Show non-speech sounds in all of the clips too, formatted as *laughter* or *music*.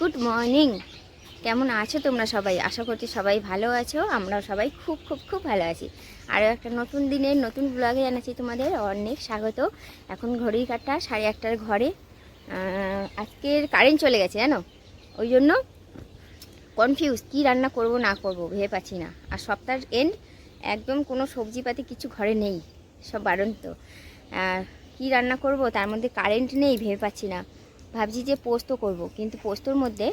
Good morning. কেমন আছো তোমরা সবাই? আশা করছি সবাই ভালো আছো, আমরাও সবাই খুব খুব খুব ভালো আছি। আরও একটা নতুন দিনের নতুন ব্লগে জানাচ্ছি তোমাদের অনেক স্বাগত। এখন ঘড়ির কাটা, সাড়ে একটার ঘরে। আজকের কারেন্ট চলে গেছে, জানো? ওই জন্য কনফিউজ কী রান্না করব, না করব, ভেবে পাচ্ছি না। আর সপ্তাহের এন্ড একদম কোনো সবজিপাতি কিছু ঘরে নেই, সব বারন্ত আর কী রান্না করব, তার মধ্যে কারেন্ট নেই, ভেবে পাচ্ছি না। ভাবছি যে পোস্ত করব কিন্তু পোস্তর মধ্যে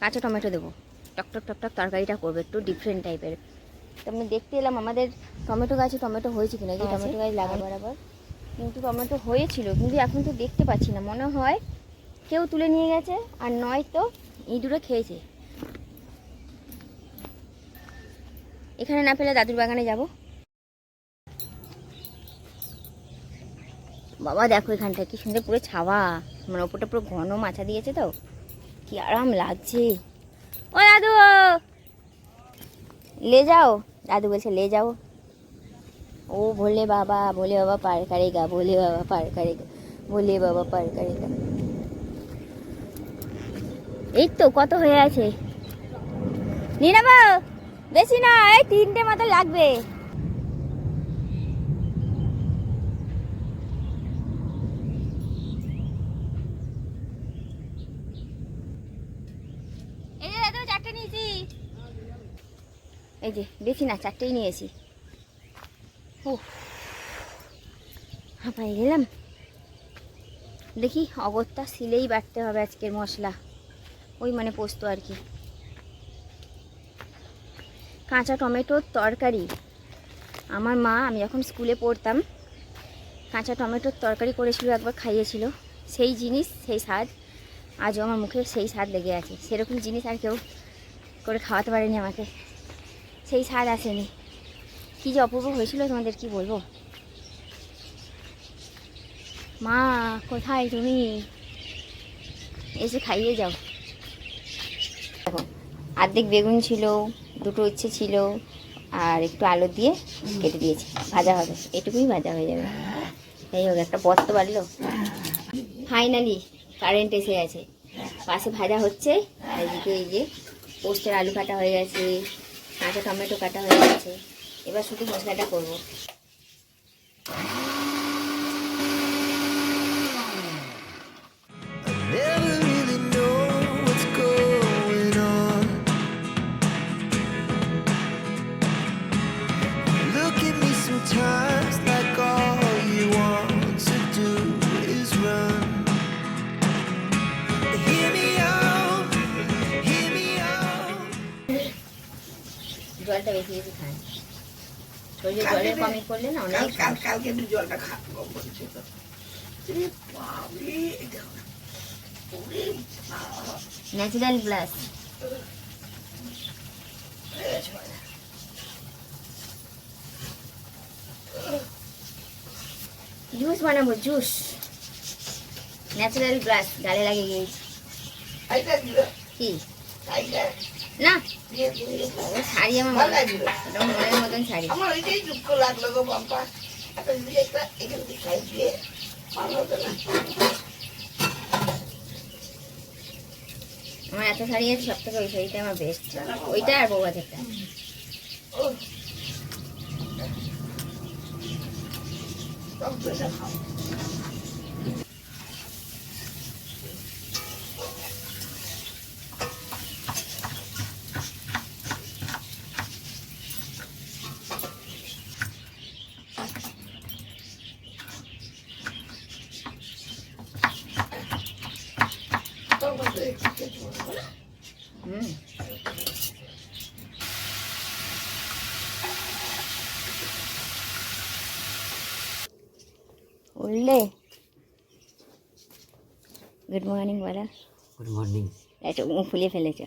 কাঁচা টমেটো দেবো। টকটক টকটক তরকারিটা করব একটু ডিফারেন্ট টাইপের তো আমি দেখতে এলাম আমাদের টমেটো গাছে টমেটো হয়েছে কিনা যে টমেটো গাছ লাগানো বরাবর কিন্তু টমেটো হয়েছিল কিন্তু এখন তো দেখতে পাচ্ছি না। মনে হয় কেউ তুলে নিয়ে গেছে আর নয় তো ইঁদুরে খেয়েছে। এখানে না পেলে দাদুর বাগানে যাব। বাবা দেখো এখানটা কি সুন্দর পুরো ছাওয়া। মানে ওপরটা পুরো ঘন মাছা দিয়েছে তো। কি আরাম লাগছে। ও দাদু! লে যাও। দাদু বলছে, লে যাও। ও ভোলে বাবা ভোলে বাবা পার কারেগা, ভোলে বাবা পার কারেগা, ভোলে বাবা পার কারেগা। এই তো কত হয়ে আছে। নিয়ে নেব বেশি না, এই তিনটে মতো লাগবে। এই যে, বেশি না, চারটেই নিয়েছি। ও হাঁপাই গেলাম দেখি, অগত্যা সিলেই বাটতে হবে আজকের মশলা। ওই মানে পোস্ত আর কি। কাঁচা টমেটোর তরকারি। আমার মা, আমি যখন স্কুলে পড়তাম, কাঁচা টমেটোর তরকারি করেছিল, একবার খাইয়েছিল। সেই জিনিস, সেই স্বাদ, আজও আমার মুখে সেই স্বাদ লেগে আছে। সেরকম জিনিস আর কেউ করে খাওয়াতে পারেনি আমাকে। সেই স্বাদ আসেনি। কী যে অপূর্ব হয়েছিল তোমাদের কি বলব? মা, কোথায় তুমি? এসে খাইয়ে যাও। দেখো অর্ধেক বেগুন ছিল, দুটো ইচ্ছে ছিল, আর একটু আলু দিয়ে কেটে দিয়েছি। ভাজা হবে, এটুকুই ভাজা হয়ে যাবে। এই হোক, একটা বস্ত বাড়লো। ফাইনালি কারেন্ট এসে গেছে। পাশে ভাজা হচ্ছে, আর এদিকে এই যে পোস্টের আলু কাটা হয়ে গেছে। কাঁচা টমেটো কাটা হয়ে গেছে। এবার শুধু মশলাটা করব। জলটা বেশি বেশি খান শরীরে জলের কমই করলে না অনেক কাল কাল কালকে একটু জলটা খাব কম তো। ন্যাচারাল বাবা। জুস বানাবো জুস ন্যাচারাল ব্লাস গালে লাগিয়ে গিয়েছি কি? না। শাড়ি আমার ভালো লাগল। ওটা মনের মতন শাড়ি। আমার এটাই দুঃখ লাগল গো বাবা। একটা যদি একটা এখান থেকে খাই দিয়ে ভালো হতো না। আমার এত শাড়ি আছে সব থেকে ওই শাড়িটা আমার বেস্ট ওইটা আর বউ একটা। ও সব পয়সা খাও সব পয়সা একটু খেতে হবে না? হুম উঠলে গুড মর্নিং বলো গুড মর্নিং একটু মুখ ফুলিয়ে ফেলেছ।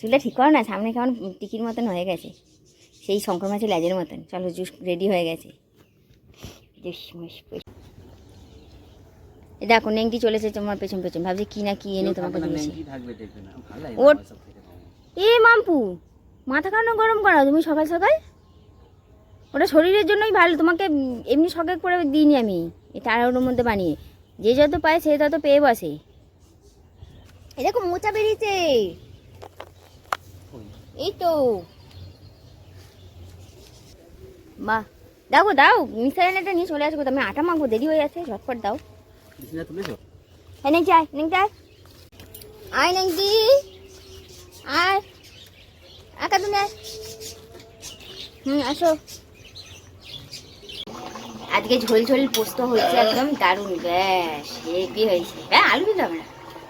চুলটা ঠিক করো না সামনে কেমন টিকির মতন হয়ে গেছে। সেই শঙ্কর মাছের ল্যাজের মতন। চলো জুস রেডি হয়ে গেছে। জুস মুস দেখো নেংটি চলেছে তোমার পেছন পেছন। ভাবছি কি না কি এনে তোমাকে দিয়েছি। ওর-। এ মাম্পু মাথা কেন গরম করা তুমি সকাল সকাল ওটা শরীরের জন্যই ভালো তোমাকে এমনি শখে করে দিইনি আমি। এই তাড়াহুড়োর মধ্যে বানিয়ে। যে যত পায় সে তত পেয়ে বসে। দেখো মোচা বেরিয়েছে। এই তো। বাহ দাও গো, দাও। মিসাইলেটা নিয়ে চলে আসব। আমি আটা মাখবো দেরি হয়ে যাচ্ছে ঝটপট দাও। হ্যাঁ নেই চাই নেই চাই আয় নেংটি আয়। আকা তুমি আয়। হুম আসো। আজকে ঝোল ঝোল পোস্ত হয়েছে একদম দারুণ ব্যাস হেভি হয়েছে? হ্যাঁ আলু দিতে হবে না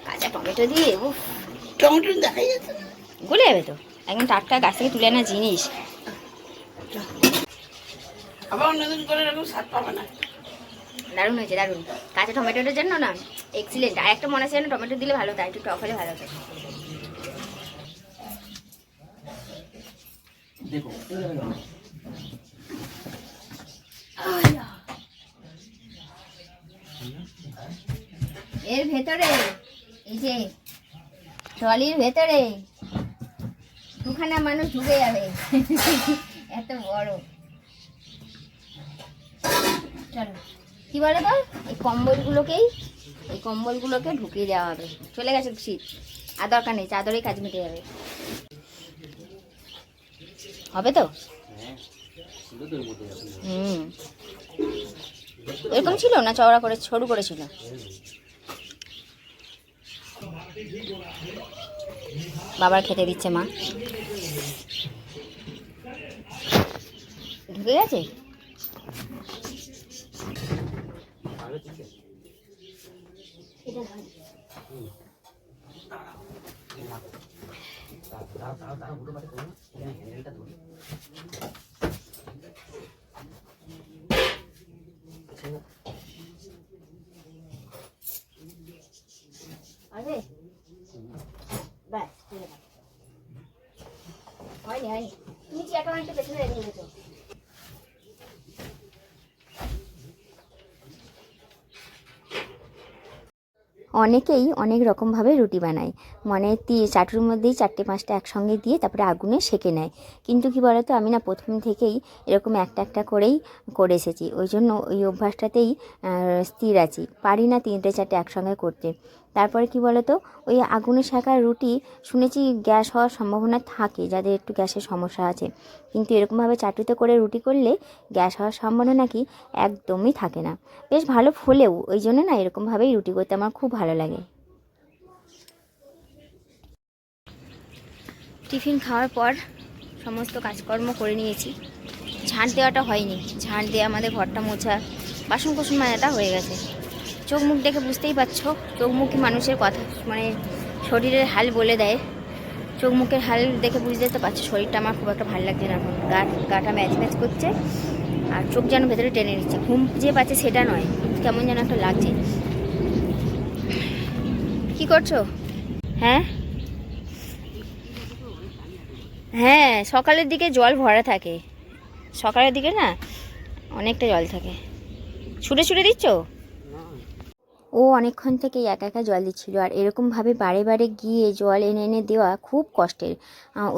কাঁচা টমেটো দিয়ে ও টমেটো দেখা যাচ্ছে গলে যাবে তো। একদম টাটকা গাছ থেকে তুলে আনা জিনিস। আবার অন্যদিন করে এরকম স্বাদ পাবে না। দারুণ হয়েছে দারুণ। কাঁচা টমেটোটার জন্য না এক্সিলেন্ট আর একটা মনে আছে যেন টমেটো দিলে ভালো তাই একটু টক হলে ভালো হতো দেখো এর ভেতরে, এই যে ট্রলির ভেতরে, দুখানা মানুষ ঢুকে যাবে। *laughs* এত বড়। চলো, কি বলো তো এই কম্বলগুলোকেই, এই কম্বলগুলোকে ঢুকিয়ে দেওয়া হবে। চলে গেছে শীত আর দরকার নেই, চাদরেই কাজ মিটে যাবে। হবে তো? হুম। এরকম ছিল না? চওড়া করে, সরু করেছিল? বাবার খেতে দিচ্ছে মা। ঢুকে গেছে? দাঁড়াও দাঁড়াও দাঁড়াও দুটো পাশে করো হ্যাঁ হ্যান্ডেলটা ধরি আছে ব্যাস হয়ে গেল। অনেকেই অনেক রকমভাবে রুটি বানায়। মানে চাটুর মধ্যেই চারটে পাঁচটা একসঙ্গে দিয়ে তারপরে আগুনে সেকে নেয়। কিন্তু কি বলতো, আমি না প্রথম থেকেই এরকম একটা একটা করেই করে এসেছি। ওই জন্য ওই অভ্যাসটাতেই স্থির আছি। পারি না তিনটে চারটে একসঙ্গে করতে। তারপরে কি বলতো, ওই আগুনে শেখার রুটি শুনেছি গ্যাস হওয়ার সম্ভাবনা থাকে, যাদের একটু গ্যাসের সমস্যা আছে। কিন্তু এরকমভাবে চাটুতে করে রুটি করলে গ্যাস হওয়ার সম্ভাবনা নাকি একদমই থাকে না। বেশ ভালো ফোলেও, ওই জন্য না এরকমভাবেই রুটি করতে আমার খুব ভালো লাগে। টিফিন খাওয়ার পর সমস্ত কাজকর্ম করে নিয়েছি। ঝাঁট দেওয়াটা হয়নি। ঝাঁট দিয়ে আমাদের ঘরটা মোছা বাসন কোসন মাজাটা হয়ে গেছে। চোখ মুখ দেখে বুঝতেই পারছ, চোখ মুখই মানুষের কথা মানে শরীরের হাল বলে দেয়। চোখ মুখের হাল দেখে বুঝতে তো পারছ, শরীরটা আমার খুব একটা ভালো লাগছে না। এখন গা, গাটা ম্যাচ ম্যাচ করছে আর চোখ যেন ভেতরে টেনে নিচ্ছে। ঘুম যে পাচ্ছে সেটা নয়, কেমন যেন একটা লাগছে। কি করছ? হ্যাঁ? হ্যাঁ সকালের দিকে জল ভরা থাকে। সকালের দিকে না, অনেকটা জল থাকে। ছুটে ছুটে দিচ্ছ? ও অনেকক্ষণ থেকেই একা একা জল দিচ্ছিল। আর এরকমভাবে বারে বারে গিয়ে জল এনে এনে দেওয়া খুব কষ্টের।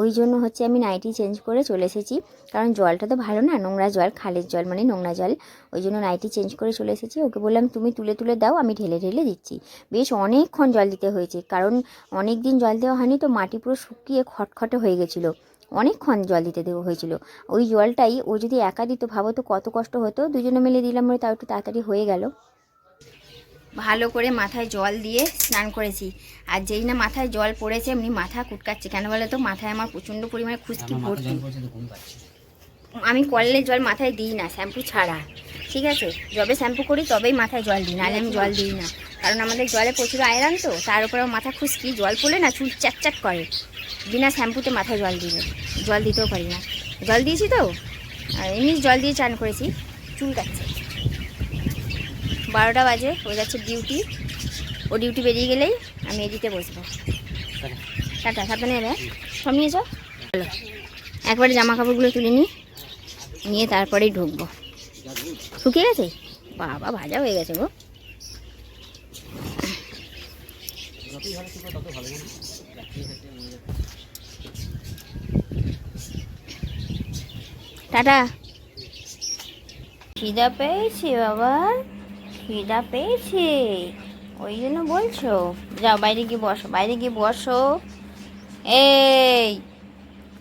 ওই জন্য হচ্ছে আমি নাইটি চেঞ্জ করে চলে এসেছি। কারণ জলটা তো ভালো না, নোংরা জল, খালের জল মানে নোংরা জল। ওই জন্য নাইটি চেঞ্জ করে চলে এসেছি। ওকে বললাম, তুমি তুলে তুলে দাও, আমি ঢেলে ঢেলে দিচ্ছি। বেশ অনেকক্ষণ জল দিতে হয়েছে। কারণ অনেক দিন জল দেওয়া হয়নি তো মাটি পুরো শুকিয়ে খটখটে হয়ে গেছিল। অনেকক্ষণ জল দিতে দেওয়া হয়েছিল। ওই জলটাই ও যদি একা দিত, ভাবো তো কত কষ্ট হতো। দুজনে মিলে দিলাম বলে তাও একটু তাড়াতাড়ি হয়ে গেল। ভালো করে মাথায় জল দিয়ে স্নান করেছি। আর যেই না মাথায় জল পড়েছে এমনি মাথা কুটকাচ্ছে। কেন বলে তো? মাথায় আমার প্রচণ্ড পরিমাণে খুশকি ভর্তি। পড়ছে আমি কলের জল মাথায় দিই না শ্যাম্পু ছাড়া। ঠিক আছে? যবে শ্যাম্পু করি তবেই মাথায় জল দিই নাহলে আমি জল দিই না। কারণ আমাদের জলে প্রচুর আয়রন তো তার উপরে মাথা খুশকি। জল পড়লে না চুল চ্যাট করে। বিনা শ্যাম্পুতে মাথায় জল দিলে। জল দিতেও পারি না। জল দিয়েছি তো? আর এমনি জল দিয়ে চান করেছি চুল কাটছে। বারোটা বাজে হয়ে যাচ্ছে ডিউটি ও ডিউটি বেরিয়ে গেলেই আমি এদিকে বসবো। টাটা সাবধানে যাবে সব নিয়ে যাও। চলো একবারে জামা কাপড়গুলো তুলে নিই নিয়ে তারপরেই ঢুকবো। শুকিয়ে গেছে? বাবা ভাজা হয়ে গেছে গো। টাটা। খিদা পেয়েছি বাবা খিদা পেয়েছে। ওই জন্য বলছো? যাও, বাইরে গিয়ে বসো, বাইরে গিয়ে বসো। এই,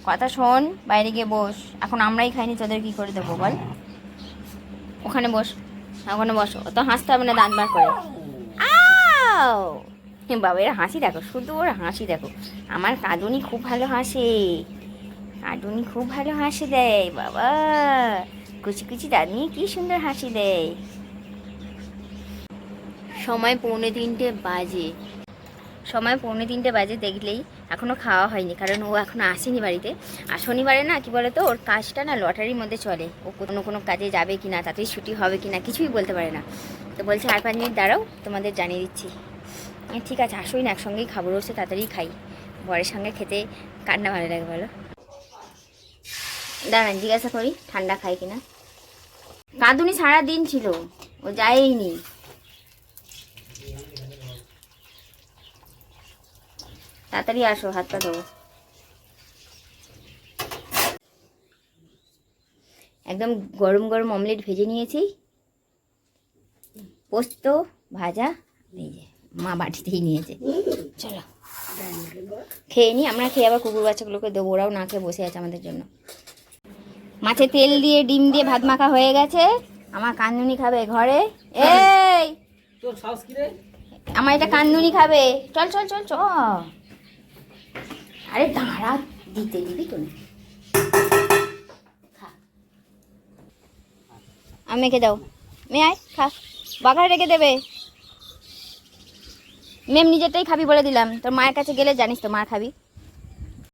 কথা শোন, বাইরে গিয়ে বস। এখন আমরাই খাইনি, তোদের কি করে দেবো বল? ওখানে বস, ওখানে বসো। তো হাসতে হবে না, দাঁত বার করে। আও! বাবা, এরা হাসি দেখো, শুধু ওরা হাসি দেখো। আমার কাঁদুনি খুব ভালো হাসে। কাঁদুনি খুব ভালো হাসি দেয়, বাবা। কুচি কুচি দাঁত নিয়ে কি সুন্দর হাসি দেয়। সময় পৌনে তিনটে বাজে। সময় পৌনে তিনটে বাজে দেখলেই এখনও খাওয়া হয়নি, কারণ ও এখনও আসেনি বাড়িতে। আর শনিবারে না, কি বলতো, ওর কাজটা না লটারির মধ্যে চলে। ও কোনো কোনো কাজে যাবে কি না তাতেই ছুটি হবে কি না কিছুই বলতে পারে না। তো বলছে, আর পাঁচ মিনিট দাঁড়াও, তোমাদের জানিয়ে দিচ্ছি। ঠিক আছে, আসোই না, একসঙ্গেই খাব, রোজে তাড়াতাড়ি খাই। বরের সঙ্গে খেতে কান্না ভালো লাগে বলো? দাঁড়ান, জিজ্ঞাসা করি, ঠান্ডা খাই কিনা? কাঁদুনি সারা দিন ছিল, ও যায়নি তাড়াতাড়ি আসো হাত পা ধোবো একদম গরম গরম অমলেট ভেজে নিয়েছি। পোস্ত ভাজা এই যে মা বাটিতেই নিয়েছে। চলো। খেয়ে নি আমরা খেয়ে আবার কুকুর বাচ্চাগুলোকে দেবো ওরাও না খেয়ে বসে আছে আমাদের জন্য। মাছে তেল দিয়ে ডিম দিয়ে ভাত মাখা হয়ে গেছে। আমার কান্দুনি খাবে ঘরে। এই! আমার এটা কান্দুনি খাবে। চল চল চল চ আরে দাঁড়া, দিতে দিবি তুমি না। আমি মেখে দাও মেয়ে আয়, খা। বাঘারে রেখে দেবে। মেম, নিজেরটাই খাবি বলে দিলাম। তোর মায়ের কাছে গেলে জানিস তো মা খাবি।